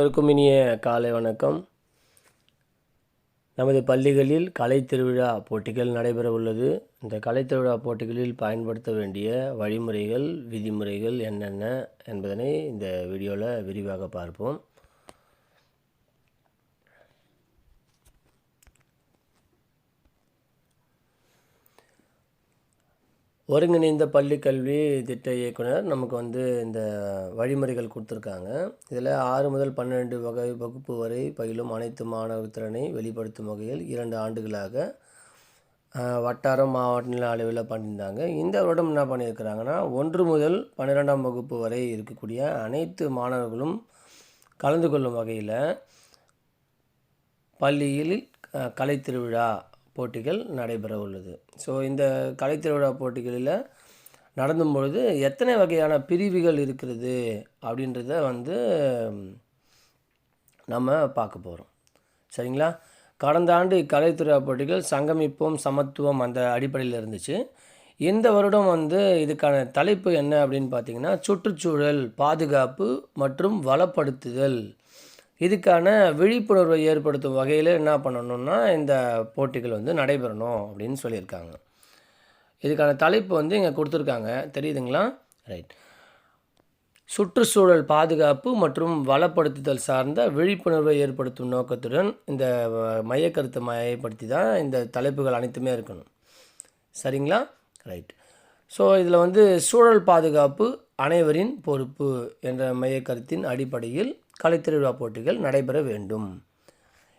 அனைவருக்கும் இனிய காலை வணக்கம். நமது பள்ளிகளில் கலை திருவிழா போட்டிகள் நடைபெற உள்ளது. இந்த கலை திருவிழா போட்டிகளில் பயன்படுத்த வேண்டிய வழிமுறைகள் விதிமுறைகள் என்னென்ன என்பதனை இந்த வீடியோவில் விரிவாக பார்ப்போம். ஒருங்கிணைந்த பள்ளி கல்வி திட்ட இயக்குனர் நமக்கு வந்து இந்த வழிமுறைகள் கொடுத்துருக்காங்க. இதில் ஆறு முதல் பன்னெண்டு வகை வகுப்பு வரை பயிலும் அனைத்து மாணவர் திறனை வெளிப்படுத்தும் வகையில் இரண்டு ஆண்டுகளாக வட்டாரம் மாவட்ட நில அளவில் பண்ணியிருந்தாங்க. இந்த வருடம் என்ன பண்ணியிருக்கிறாங்கன்னா ஒன்று முதல் பன்னிரெண்டாம் வகுப்பு வரை இருக்கக்கூடிய அனைத்து மாணவர்களும் கலந்து கொள்ளும் வகையில் பள்ளியில் அஹ், திருவிழா போட்டிகள் நடைபெற உள்ளது. ஸோ இந்த கலைத்திருவிழா போட்டிகளில் நடந்தும் பொழுது எத்தனை வகையான பிரிவுகள் இருக்கிறது அப்படின்றத வந்து நம்ம பார்க்க போகிறோம் சரிங்களா? கடந்த ஆண்டு கலைத்துறை போட்டிகள் சங்கமிப்போம் சமத்துவம் அந்த அடிப்படையில் இருந்துச்சு. இந்த வருடம் வந்து இதுக்கான தலைப்பு என்ன அப்படின்னு பார்த்தீங்கன்னா சுற்றுச்சூழல் பாதுகாப்பு மற்றும் வளப்படுத்துதல் இதுக்கான விழிப்புணர்வை ஏற்படுத்தும் வகையில் என்ன பண்ணணும்னா இந்த போட்டிகள் வந்து நடைபெறணும் அப்படின்னு சொல்லியிருக்காங்க. இதுக்கான தலைப்பு வந்து இங்கே கொடுத்துருக்காங்க. தெரியுதுங்களா? ரைட் சுற்றுச்சூழல் பாதுகாப்பு மற்றும் வளப்படுத்துதல் சார்ந்த விழிப்புணர்வை ஏற்படுத்தும் நோக்கத்துடன் இந்த மையக்கருத்தை மையப்படுத்தி தான் இந்த தலைப்புகள் அனைத்துமே இருக்கணும். சரிங்களா? ரைட் ஸோ இதில் வந்து சூழல் பாதுகாப்பு அனைவரின் பொறுப்பு என்ற மையக்கருத்தின் அடிப்படையில் கலைத்திருவிழா போட்டிகள் நடைபெற வேண்டும்.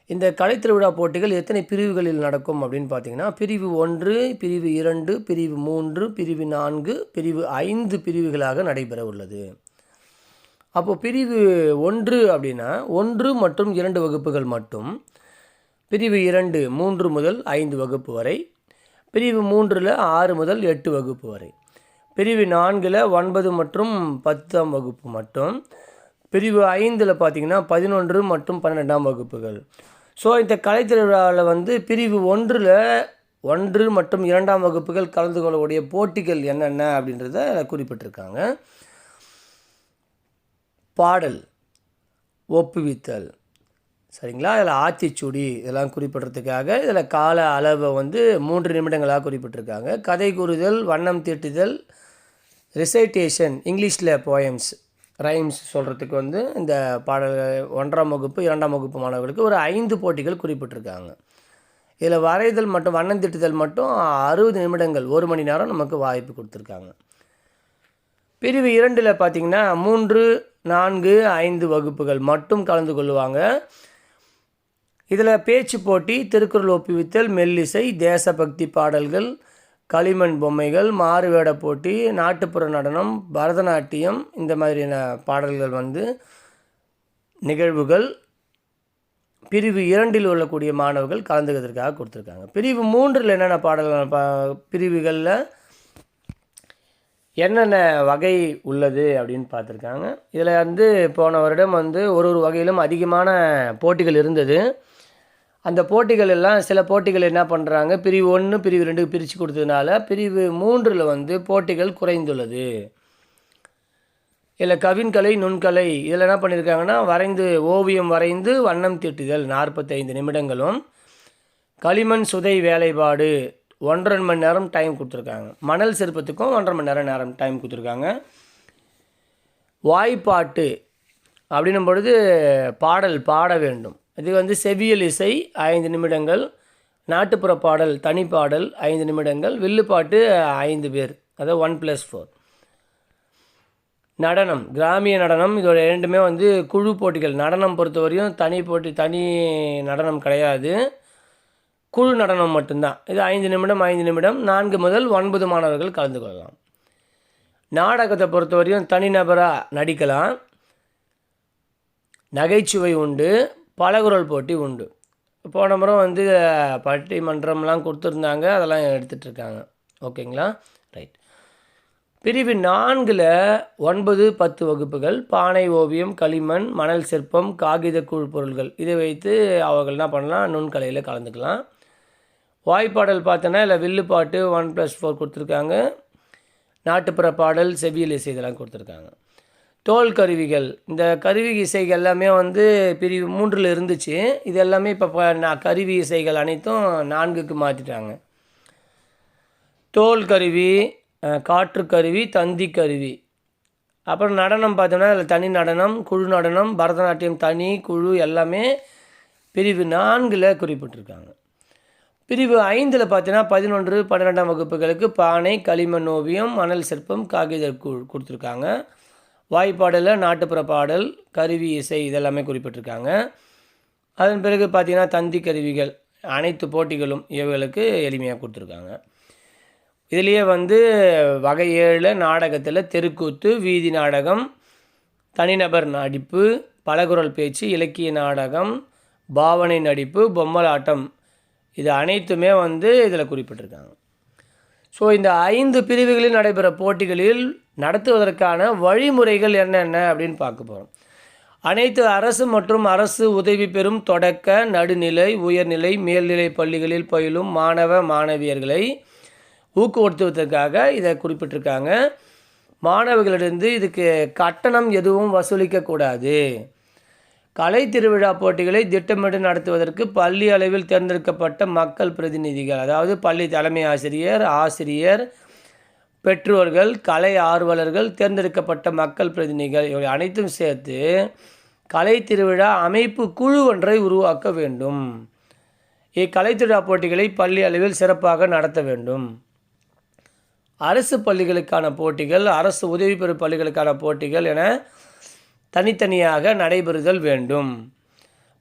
இந்த கலைத்திருவிழா போட்டிகள் எத்தனை பிரிவுகளில் நடக்கும் அப்படின்னு பார்த்தீங்கன்னா பிரிவு ஒன்று பிரிவு இரண்டு பிரிவு மூன்று பிரிவு நான்கு பிரிவு ஐந்து பிரிவுகளாக நடைபெற உள்ளது. அப்போது பிரிவு ஒன்று அப்படின்னா ஒன்று மற்றும் இரண்டு வகுப்புகள் மட்டும். பிரிவு இரண்டு மூன்று முதல் ஐந்து வகுப்பு வரை. பிரிவு மூன்றில் ஆறு முதல் எட்டு வகுப்பு வரை. பிரிவு நான்கில் ஒன்பது மற்றும் பத்தாம் வகுப்பு மட்டும். பிரிவு ஐந்தில் பார்த்தீங்கன்னா பதினொன்று மற்றும் பன்னெண்டாம் வகுப்புகள். ஸோ இந்த கலைத்திருவிழாவில் வந்து பிரிவு ஒன்றில் ஒன்று மற்றும் இரண்டாம் வகுப்புகள் கலந்து கொள்ளக்கூடிய போட்டிகள் என்னென்ன அப்படின்றத குறிப்பிட்டிருக்காங்க. பாடல் ஒப்புவித்தல். சரிங்களா? இதில் ஆத்திச்சுடி இதெல்லாம் குறிப்பிட்றதுக்காக இதில் கால அளவை வந்து மூன்று நிமிடங்களாக குறிப்பிட்டிருக்காங்க. கதை கூறுதல் வண்ணம் தீட்டுதல் ரிசைட்டேஷன் இங்கிலீஷில் போயம்ஸ் ரைம்ஸ் சொல்கிறதுக்கு வந்து இந்த பாடல் ஒன்றாம் வகுப்பு இரண்டாம் வகுப்பு மாணவர்களுக்கு ஒரு ஐந்து போட்டிகள் குறிப்பிட்டிருக்காங்க. இதில் வரைதல் மற்றும் வண்ணம் திட்டுதல் மட்டும் அறுபது நிமிடங்கள் ஒரு மணி நேரம் நமக்கு வாய்ப்பு கொடுத்துருக்காங்க. பிரிவு இரண்டில் பார்த்தீங்கன்னா மூன்று நான்கு ஐந்து வகுப்புகள் மட்டும் கலந்து கொள்வாங்க இதில் பேச்சு போட்டி திருக்குறள் ஒப்புவித்தல் மெல்லிசை தேசபக்தி பாடல்கள் களிமண் பொம்மைகள் மாறுவேட போட்டி நாட்டுப்புற நடனம் பரதநாட்டியம் இந்த மாதிரியான பாடல்கள் வந்து நிகழ்வுகள். பிரிவு இரண்டில் உள்ளக்கூடிய மாணவர்கள் கலந்துக்கிறதுக்காக கொடுத்துருக்காங்க. பிரிவு மூன்றில் என்னென்ன பாடல்கள் பா பிரிவுகளில் என்னென்ன வகை உள்ளது அப்படின்னு பார்த்துருக்காங்க. இதில் வந்து போன வருடம் வந்து ஒரு ஒரு வகையிலும் அதிகமான போட்டிகள் இருந்தது. அந்த போட்டிகள் எல்லாம் சில போட்டிகள் என்ன பண்ணுறாங்க பிரிவு ஒன்று பிரிவு ரெண்டு பிரித்து கொடுத்ததுனால பிரிவு மூன்றில் வந்து போட்டிகள் குறைந்துள்ளது. இதில் கவின்கலை நுண்கலை இதில் என்ன பண்ணியிருக்காங்கன்னா வரைந்து ஓவியம் வரைந்து வண்ணம் தீட்டுதல் நாற்பத்தைந்து நிமிடங்களும் களிமண் சுதை வேலைப்பாடு ஒன்றரை மணி நேரம் டைம் கொடுத்துருக்காங்க. மணல் சிற்பத்துக்கும் ஒன்றரை மணி நேரம் நேரம் டைம் கொடுத்துருக்காங்க. வாய்ப்பாட்டு அப்படின்னும் பொழுது பாடல் பாட வேண்டும். இது வந்து செவியல் இசை ஐந்து நிமிடங்கள். நாட்டுப்புற பாடல் தனிப்பாடல் ஐந்து நிமிடங்கள். வில்லுப்பாட்டு ஐந்து பேர். அதாவது ஒன் ப்ளஸ் ஃபோர். நடனம் கிராமிய நடனம். இதோட இரண்டுமே வந்து குழு போட்டிகள். நடனம் பொறுத்தவரையும் தனி போட்டி தனி நடனம் கிடையாது. குழு நடனம் மட்டும்தான். இது ஐந்து நிமிடம் ஐந்து நிமிடம். நான்கு முதல் ஒன்பது மாணவர்கள் கலந்து கொள்ளலாம். நாடகத்தை பொறுத்தவரையும் தனிநபராக நடிக்கலாம். நகைச்சுவை உண்டு. பலகுரல் போட்டி உண்டு. போன முறை வந்து பட்டிமன்றம்லாம் கொடுத்துருந்தாங்க. அதெல்லாம் எடுத்துகிட்ருக்காங்க ஓகேங்களா? ரைட். பிரிவு நான்கில் ஒன்பது பத்து வகுப்புகள் பானை ஓவியம் களிமண் மணல் சிற்பம் காகித கூழ் பொருள்கள். இதை வைத்து அவர்கள் என்ன பண்ணலாம்? நுண்கலையில் கலந்துக்கலாம். வாய்ப்பாடல் பார்த்தோன்னா இல்லை வில்லு பாட்டு ஒன் ப்ளஸ் ஃபோர் கொடுத்துருக்காங்க. நாட்டுப்புற பாடல் செவியல் இசை இதெல்லாம் கொடுத்துருக்காங்க. தோல் கருவிகள். இந்த கருவி இசைகள் எல்லாமே வந்து பிரிவு மூன்றில் இருந்துச்சு. இது எல்லாமே இப்போ நான் கருவி இசைகள் அனைத்தும் நான்குக்கு மாற்றிட்டாங்க தோல் கருவி காற்று கருவி தந்தி கருவி. அப்புறம் நடனம் பார்த்தோன்னா அதில் தனி நடனம் குழு நடனம் பரதநாட்டியம் தனி குழு எல்லாமே பிரிவு நான்கில் குறிப்பிட்டிருக்காங்க. பிரிவு ஐந்தில் பார்த்தீங்கன்னா பதினொன்று பன்னிரெண்டாம் வகுப்புகளுக்கு பானை களிமண் ஓவியம் மணல் சிற்பம் காகித கு- கொடுத்துருக்காங்க. வாய்ப்பாடலில் நாட்டுப்புற பாடல் கருவி இசை இதெல்லாமே குறிப்பிட்டிருக்காங்க. அதன் பிறகு பார்த்திங்கன்னா தந்தி கருவிகள் அனைத்து போட்டிகளும் இவைகளுக்கு எளிமையாக கொடுத்துருக்காங்க. இதுலேயே வந்து வகை ஏழில் நாடகத்தில் தெருக்கூத்து வீதி நாடகம் தனிநபர் நடிப்பு பலகுரல் பேச்சு இலக்கிய நாடகம் பாவனை நடிப்பு பொம்மலாட்டம் இது அனைத்துமே வந்து இதில் குறிப்பிட்டிருக்காங்க. ஸோ இந்த ஐந்து பிரிவுகளில் நடைபெற போட்டிகளில் நடத்துவதற்கான வழிமுறைகள் என்னென்ன அப்படின்னு பார்க்க போகிறோம் அனைத்து அரசு மற்றும் அரசு உதவி பெறும் தொடக்க நடுநிலை உயர்நிலை மேல்நிலை பள்ளிகளில் பயிலும் மாணவ மாணவியர்களை ஊக்குவித்துவதற்காக இதை குறிப்பிட்டிருக்காங்க. மாணவர்களிடந்து இதுக்கு கட்டணம் எதுவும் வசூலிக்கக்கூடாது கலை திருவிழா போட்டிகளை திட்டமிட்டு நடத்துவதற்கு பள்ளி அளவில் தேர்ந்தெடுக்கப்பட்ட மக்கள் பிரதிநிதிகள் அதாவது பள்ளி தலைமை ஆசிரியர் ஆசிரியர் பெற்றோர்கள் கலை ஆர்வலர்கள் தேர்ந்தெடுக்கப்பட்ட மக்கள் பிரதிநிதிகள் இவை அனைத்தும் சேர்த்து கலை திருவிழா அமைப்பு குழு ஒன்றை உருவாக்க வேண்டும். இக்கலை திருவிழா போட்டிகளை பள்ளி அளவில் சிறப்பாக நடத்த வேண்டும். அரசு பள்ளிகளுக்கான போட்டிகள் அரசு உதவி பெறும் பள்ளிகளுக்கான போட்டிகள் என தனித்தனியாக நடைபெறுதல் வேண்டும்.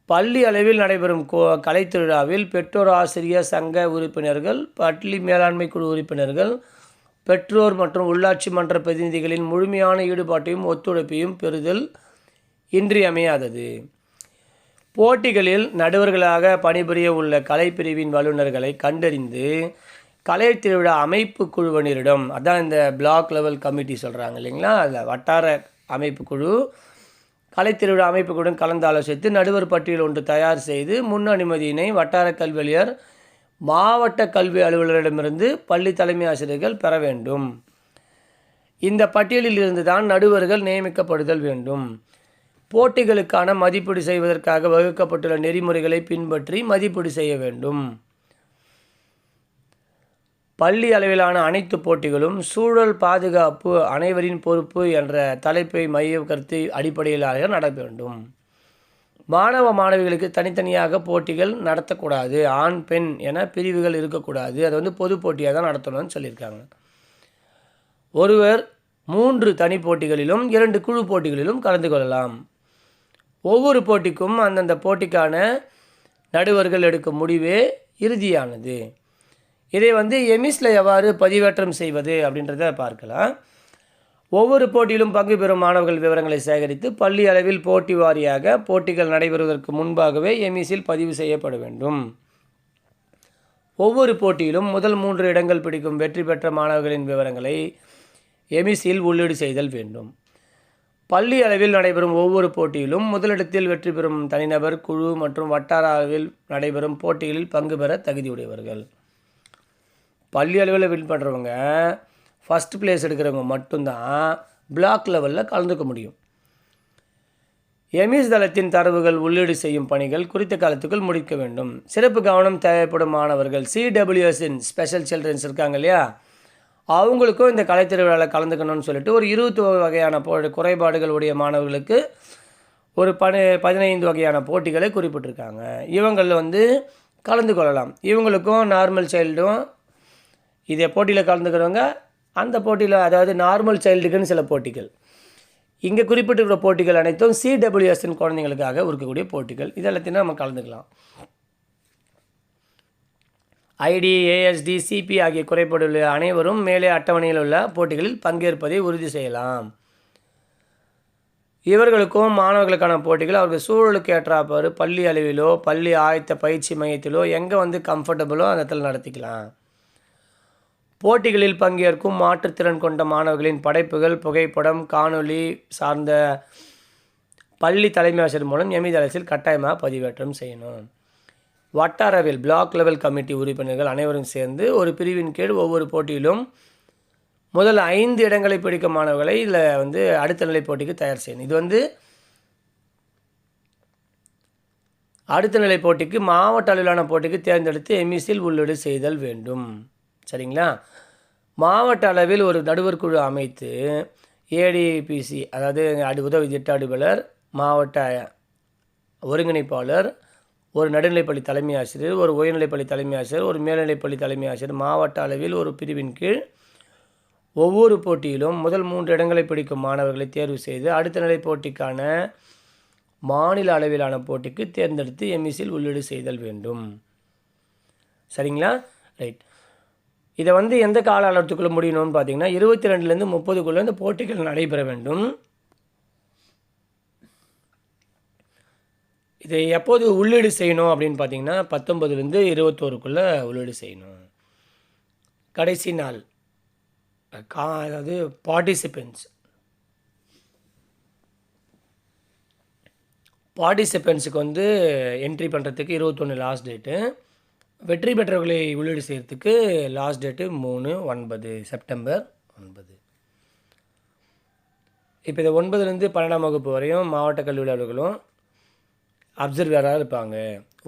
பள்ளி அளவில் நடைபெறும் கோ கலைத் திருவிழாவில் பெற்றோர் ஆசிரியர் சங்க உறுப்பினர்கள் பள்ளி மேலாண்மை குழு உறுப்பினர்கள் பெற்றோர் மற்றும் உள்ளாட்சி மன்ற பிரதிநிதிகளின் முழுமையான ஈடுபாட்டையும் ஒத்துழைப்பையும் பெறுதல் இன்றியமையாதது. போட்டிகளில் நடுவர்களாக பணிபுரிய உள்ள கலைப்பிரிவின் வல்லுநர்களை கண்டறிந்து கலை திருவிழா அமைப்பு குழுவினரிடம் அதான் இந்த பிளாக் லெவல் கமிட்டி சொல்கிறாங்க இல்லைங்களா? அதில் வட்டார அமைப்பு குழு கலைத்திருவிழா அமைப்புகளுடன் கலந்து ஆலோசித்து நடுவர் பட்டியல் ஒன்று தயார் செய்து முன் அனுமதியினை வட்டார கல்வியர் மாவட்ட கல்வி அலுவலரிடமிருந்து பள்ளி தலைமை ஆசிரியர்கள் பெற வேண்டும். இந்த பட்டியலில் இருந்து தான் நடுவர்கள் நியமிக்கப்படுதல் வேண்டும். போட்டிகளுக்கான மதிப்பீடு செய்வதற்காக வகுக்கப்பட்டுள்ள நெறிமுறைகளை பின்பற்றி மதிப்பீடு செய்ய வேண்டும். பள்ளி அளவிலான அனைத்து போட்டிகளும் சூழல் பாதுகாப்பு அனைவரின் பொறுப்பு என்ற தலைப்பை மைய கருத்து அடிப்படையிலாக நடக்க வேண்டும். மாணவ மாணவிகளுக்கு தனித்தனியாக போட்டிகள் நடத்தக்கூடாது. ஆண் பெண் என பிரிவுகள் இருக்கக்கூடாது. அது வந்து பொது போட்டியாக தான் நடத்தணும்னு சொல்லியிருக்காங்க. ஒருவர் மூன்று தனி போட்டிகளிலும் இரண்டு குழு போட்டிகளிலும் கலந்து கொள்ளலாம். ஒவ்வொரு போட்டிக்கும் அந்தந்த போட்டிக்கான நடுவர்கள் எடுக்கும் முடிவே இறுதியானது. இதை வந்து எமிஸில் எவ்வாறு பதிவேற்றம் செய்வது அப்படின்றத பார்க்கலாம். ஒவ்வொரு போட்டியிலும் பங்கு பெறும் மாணவர்கள் விவரங்களை சேகரித்து பள்ளி அளவில் போட்டி வாரியாக போட்டிகள் நடைபெறுவதற்கு முன்பாகவே எமிஸில் பதிவு செய்யப்பட வேண்டும். ஒவ்வொரு போட்டியிலும் முதல் மூன்று இடங்கள் பிடிக்கும் வெற்றி பெற்ற மாணவர்களின் விவரங்களை எமிஸில் உள்ளீடு செய்தல் வேண்டும். பள்ளி அளவில் நடைபெறும் ஒவ்வொரு போட்டியிலும் முதலிடத்தில் வெற்றி பெறும் தனிநபர் குழு மற்றும் வட்டார அளவில் நடைபெறும் போட்டிகளில் பங்கு பெற தகுதியுடையவர்கள். பள்ளி அளவில் வின் பண்ணுறவங்க ஃபஸ்ட் பிளேஸ் எடுக்கிறவங்க மட்டும்தான் பிளாக் லெவலில் கலந்துக்க முடியும். எமிஸ் தளத்தின் தரவுகள் உள்ளீடு செய்யும் பணிகள் குறித்த காலத்துக்குள் முடிக்க வேண்டும். சிறப்பு கவனம் தேவைப்படும் மாணவர்கள் சிடபிள்யூஎஸ்இன் ஸ்பெஷல் சில்ட்ரன்ஸ் இருக்காங்க இல்லையா? அவங்களுக்கும் இந்த கலைத்திருவிழாவில் கலந்துக்கணும்னு சொல்லிட்டு ஒரு இருபத்தி வகையான போ குறைபாடுகள் உடைய மாணவர்களுக்கு ஒரு பனி பதினைந்து வகையான போட்டிகளை குறிப்பிட்டிருக்காங்க. இவங்களில் வந்து கலந்து கொள்ளலாம். இவங்களுக்கும் நார்மல் சைல்டும் இதே போட்டியில் கலந்துக்கிறவங்க அந்த போட்டியில் அதாவது நார்மல் சைல்டுக்குன்னு சில போட்டிகள். இங்கே குறிப்பிட்டிருக்கிற போட்டிகள் அனைத்தும் சிடபிள்யூஎஸ்என் குழந்தைங்களுக்காக இருக்கக்கூடிய போட்டிகள். இது எல்லாத்தையும் நம்ம கலந்துக்கலாம். ஐடி ஏஎஸ்டி சிபி ஆகிய குறைபாடுள்ள அனைவரும் மேலே அட்டவணையில் உள்ள போட்டிகளில் பங்கேற்பதை உறுதி செய்யலாம். இவர்களுக்கும் மாணவர்களுக்கான போட்டிகள் அவர்கள் சூழலுக்கு ஏற்றாப்பாறு பள்ளி அளவிலோ பள்ளி ஆயத்த பயிற்சி மையத்திலோ எங்கே வந்து கம்ஃபர்டபுளோ அந்த இடத்துல நடத்திக்கலாம். போட்டிகளில் பங்கேற்கும் மாற்றுத்திறன் கொண்ட மாணவர்களின் படைப்புகள் புகைப்படம் காணொளி சார்ந்த பள்ளி தலைமை ஆசிரியர் மூலம் எமிதளத்தில் கட்டாயமாக பதிவேற்றம் செய்யணும். வட்டாரவில் பிளாக் லெவல் கமிட்டி உறுப்பினர்கள் அனைவரும் சேர்ந்து ஒரு பிரிவின் கீழ் ஒவ்வொரு போட்டியிலும் முதல் ஐந்து இடங்களை பிடிக்கும் மாணவர்களை இதில் வந்து அடுத்த நிலை போட்டிக்கு தயார் செய்யணும். இது வந்து அடுத்த நிலை போட்டிக்கு மாவட்ட அளவிலான போட்டிக்கு தேர்ந்தெடுத்து எம்இசியில் உள்ளீடு செய்தல் வேண்டும். சரிங்களா? மாவட்ட அளவில் ஒரு நடுவர் குழு அமைத்து ஏடிபிசி அதாவது அடி உதவி திட்ட அலுவலர் மாவட்ட ஒருங்கிணைப்பாளர் ஒரு நடுநிலைப்பள்ளி தலைமை ஆசிரியர் ஒரு உயர்நிலைப்பள்ளி தலைமை ஆசிரியர் ஒரு மேல்நிலைப்பள்ளி தலைமை ஆசிரியர் மாவட்ட அளவில் ஒரு பிரிவின் கீழ் ஒவ்வொரு போட்டியிலும் முதல் மூன்று இடங்களை பிடிக்கும் மாணவர்களை தேர்வு செய்து அடுத்த நிலை போட்டிக்கான மாநில அளவிலான போட்டிக்கு தேர்ந்தெடுத்து எம்இசியில் உள்ளீடு செய்தல் வேண்டும். சரிங்களா? ரைட். இதை வந்து எந்த கால அளவுக்குள்ளே முடியணும்னு பார்த்தீங்கன்னா இருபத்தி ரெண்டுலேருந்து முப்பதுக்குள்ளே இந்த போட்டிகள் நடைபெற வேண்டும். இதை எப்போது உள்ளீடு செய்யணும் அப்படின்னு பார்த்தீங்கன்னா பத்தொம்பதுலேருந்து இருபத்தோருக்குள்ளே உள்ளீடு செய்யணும். கடைசி நாள் கா அதாவது பார்ட்டிசிபென்ட்ஸ் பார்ட்டிசிபென்ட்ஸுக்கு வந்து என்ட்ரி பண்ணுறதுக்கு இருபத்தொன்று லாஸ்ட் டேட்டு வெற்றி பெற்றவர்களை உள்ளீடு செய்கிறதுக்கு லாஸ்ட் டேட்டு மூணு ஒன்பது செப்டம்பர் ஒன்பது. இப்போ இந்த ஒன்பதுலேருந்து பன்னெண்டாம் வகுப்பு வரையும் மாவட்ட கல்வி அலுவலர்களும் அப்சர்வராக இருப்பாங்க.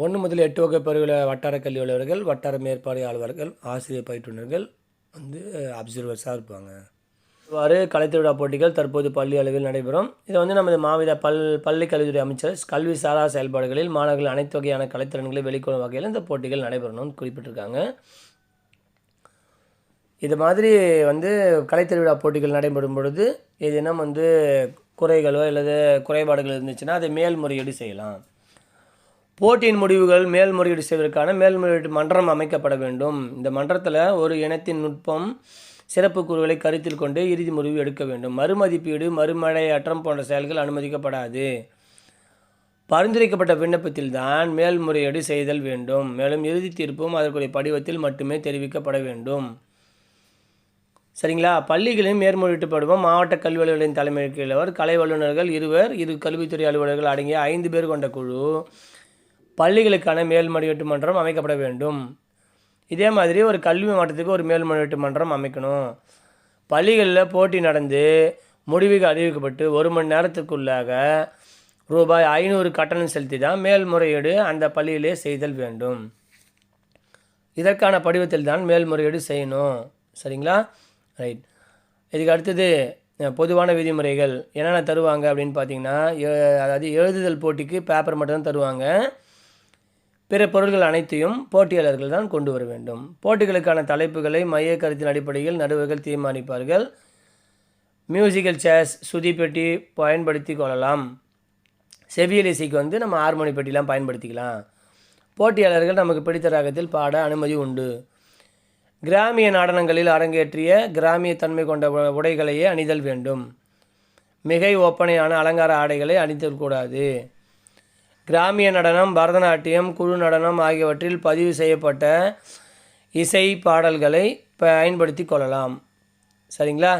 ஒன்று முதல் எட்டு வகுப்பு வரையுள்ள வட்டார கல்வி அலுவலர்கள் வட்டார மேற்பார்வையாளர்கள் ஆசிரியர் பயிற்றுனர்கள் வந்து அப்சர்வர்ஸாக இருப்பாங்க. இவ்வாறு கலைத்திருவிழா போட்டிகள் தற்போது பள்ளி அளவில் நடைபெறும். இது வந்து நமது மாவட்ட பல் பள்ளி கல்வித்துறை அமைச்சர் கல்வி சாரா செயல்பாடுகளில் மாணவர்கள் அனைத்து வகையான கலைத்திறன்களை வெளிக்கொள்ளும் வகையில் இந்த போட்டிகள் நடைபெறணும்னு குறிப்பிட்டிருக்காங்க. இது மாதிரி வந்து கலைத்திருவிழா போட்டிகள் நடைபெறும் பொழுது ஏதேனும் வந்து குறைகளோ அல்லது குறைபாடுகள் இருந்துச்சுன்னா அதை மேல்முறையீடு செய்யலாம். போட்டியின் முடிவுகள் மேல்முறையீடு செய்வதற்கான மேல்முறையீட்டு மன்றம் அமைக்கப்பட வேண்டும். இந்த மன்றத்தில் ஒரு இனத்தின் நுட்பம் சிறப்பு கூறுகளை கருத்தில் கொண்டு இறுதி முடிவு எடுக்க வேண்டும். மறுமதிப்பீடு மறுமழையாற்றம் போன்ற செயல்கள் அனுமதிக்கப்படாது. பரிந்துரைக்கப்பட்ட விண்ணப்பத்தில் தான் மேல்முறையீடு செய்தல் வேண்டும். மேலும் இறுதி தீர்ப்பும் அதற்குரிய படிவத்தில் மட்டுமே தெரிவிக்கப்பட வேண்டும். சரிங்களா? பள்ளிகளின் மேற்முறையிட்டுப்படுவோம் மாவட்ட கல்வி அலுவலரின் தலைமை கீழவர் கலை வல்லுநர்கள் இருவர் இரு கல்வித்துறை அலுவலர்கள் அடங்கிய ஐந்து பேர் கொண்ட குழு பள்ளிகளுக்கான மேல்முறையீட்டு மன்றம் அமைக்கப்பட வேண்டும். இதே மாதிரி ஒரு கல்வி மாவட்டத்துக்கு ஒரு மேல்முறையீட்டு மன்றம் அமைக்கணும். பள்ளிகளில் போட்டி நடந்து முடிவுக்கு அறிவிக்கப்பட்டு ஒரு மணி நேரத்துக்குள்ளாக ரூபாய் ஐநூறு கட்டணம் செலுத்தி தான் மேல்முறையீடு அந்த பள்ளியிலே செய்தல் வேண்டும். இதற்கான படிவத்தில் தான் மேல்முறையீடு செய்யணும். சரிங்களா? ரைட் இதுக்கு அடுத்தது பொதுவான விதிமுறைகள். என்னென்ன தருவாங்க அப்படின்னு பார்த்தீங்கன்னா எ- அதாவது எழுதுதல் போட்டிக்கு பேப்பர் மட்டும்தான் தருவாங்க. பிற பொருட்கள் அனைத்தையும் போட்டியாளர்கள் தான் கொண்டு வர வேண்டும். போட்டிகளுக்கான தலைப்புகளை மைய கருத்தின் அடிப்படையில் நடுவர்கள் தீர்மானிப்பார்கள். மியூசிக்கல் சேர்ஸ் சுதி பெட்டி பயன்படுத்தி கொள்ளலாம். செவியல் இசைக்கு வந்து நம்ம ஹார்மோனி பெட்டிலாம் பயன்படுத்திக்கலாம். போட்டியாளர்கள் நமக்கு பிடித்த ராகத்தில் பாட அனுமதி உண்டு. கிராமிய நடனங்களில் அரங்கேற்றிய கிராமிய தன்மை கொண்ட உ- உடைகளையே அணிதல் வேண்டும். மிகை ஒப்பனையான அலங்கார ஆடைகளை அணிதல்கூடாது கிராமிய நடனம் பரதநாட்டியம் குழு நடனம் ஆகியவற்றில் பதிவு செய்யப்பட்ட இசை பாடல்களை பயன்படுத்தி கொள்ளலாம். சரிங்களா?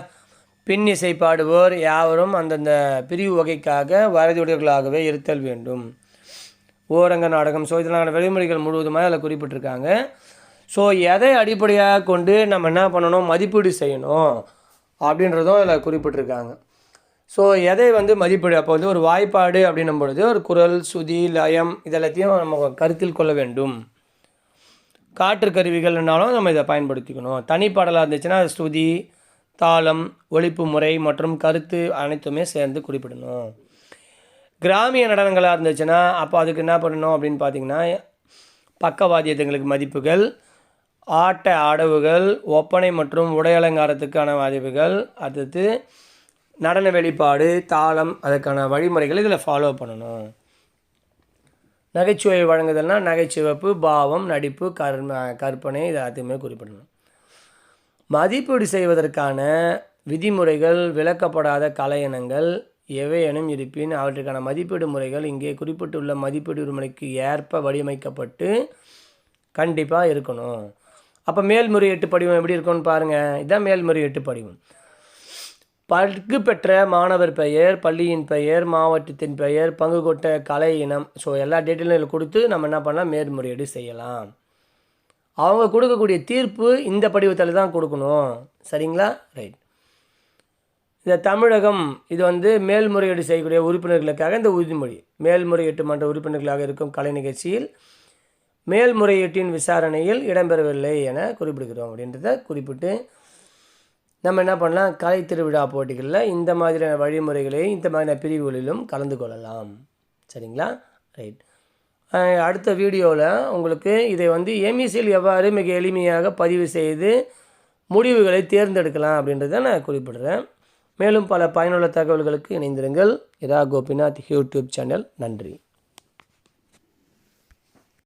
பின் இசை பாடுவோர் யாவரும் அந்தந்த பிரிவு வகைக்காக வரதியுடையர்களாகவே இருத்தல் வேண்டும். ஓரங்க நாடகம் ஸோ இதனால வழிமுறைகள் முழுவதுமாக அதில் குறிப்பிட்டிருக்காங்க. ஸோ எதை அடிப்படையாக கொண்டு நம்ம என்ன பண்ணணும் மதிப்பீடு செய்யணும் அப்படின்றதும் அதில் குறிப்பிட்டிருக்காங்க. ஸோ எதை வந்து மதிப்பீடு? அப்போ வந்து ஒரு வாய்ப்பாடு அப்படின்னும் பொழுது ஒரு குரல் சுதி லயம் இதெல்லாத்தையும் நம்ம கருத்தில் கொள்ள வேண்டும். காற்று கருவிகள்னாலும் நம்ம இதை பயன்படுத்திக்கணும். தனிப்பாடலாக இருந்துச்சுன்னா அது ஸ்துதி தாளம் ஒழிப்பு முறை மற்றும் கருத்து அனைத்துமே சேர்ந்து குறிப்பிடணும். கிராமிய நடனங்களாக இருந்துச்சுன்னா அப்போ அதுக்கு என்ன பண்ணணும் அப்படின்னு பார்த்தீங்கன்னா பக்கவாத்தியத்துங்களுக்கு மதிப்புகள் ஆட்ட அடவுகள் ஒப்பனை மற்றும் உடை அலங்காரத்துக்கான மதிப்புகள் அடுத்து நடன வெளிப்பாடு தாளம் அதுக்கான வழிமுறைகள் இதில் ஃபாலோ பண்ணணும். நகைச்சுவை வழங்குதல்னா நகைச்சுவப்பு பாவம் நடிப்பு கர்ம கற்பனை இது எல்லாத்தையுமே குறிப்பிடணும். மதிப்பீடு செய்வதற்கான விதிமுறைகள் விளக்கப்படாத கலையினங்கள் எவையெனும் இருப்பின் அவற்றுக்கான மதிப்பீடு முறைகள் இங்கே குறிப்பிட்டுள்ள மதிப்பீடு உரிமைக்கு ஏற்ப வடிவமைக்கப்பட்டு கண்டிப்பாக இருக்கணும். அப்போ மேல்முறையீட்டு படிவம் எப்படி இருக்கும்னு பாருங்கள் இதுதான் மேல்முறையீட்டு படிவம். பங்கு பெற்ற மாணவர் பெயர் பள்ளியின் பெயர் மாவட்டத்தின் பெயர் பங்கு கொட்ட கலை இனம். ஸோ எல்லா டீட்டெயிலும் இதில் கொடுத்து நம்ம என்ன பண்ணலாம்? மேல்முறையீடு செய்யலாம். அவங்க கொடுக்கக்கூடிய தீர்ப்பு இந்த படிவத்தில் தான் கொடுக்கணும். சரிங்களா? ரைட் இந்த தமிழகம் இது வந்து மேல்முறையீடு செய்யக்கூடிய உறுப்பினர்களுக்காக இந்த உறுதிமொழி. மேல்முறையீட்டு மன்ற உறுப்பினர்களாக இருக்கும் கலை நிகழ்ச்சியில் மேல்முறையீட்டின் விசாரணையில் இடம்பெறவில்லை என குறிப்பிடுகிறோம் அப்படின்றத குறிப்பிட்டு நம்ம என்ன பண்ணலாம்? கலை திருவிழா போட்டிகளில் இந்த மாதிரியான வழிமுறைகளையும் இந்த மாதிரியான பிரிவுகளிலும் கலந்து கொள்ளலாம். சரிங்களா? ரைட் அடுத்த வீடியோவில் உங்களுக்கு இதை வந்து எம்இசியில் எவ்வாறு மிக எளிமையாக பதிவு செய்து முடிவுகளை தேர்ந்தெடுக்கலாம் அப்படின்றத நான் குறிப்பிடுறேன். மேலும் பல பயனுள்ள தகவல்களுக்கு இணைந்திருங்கள். Ira Gopinath YouTube channel. நன்றி.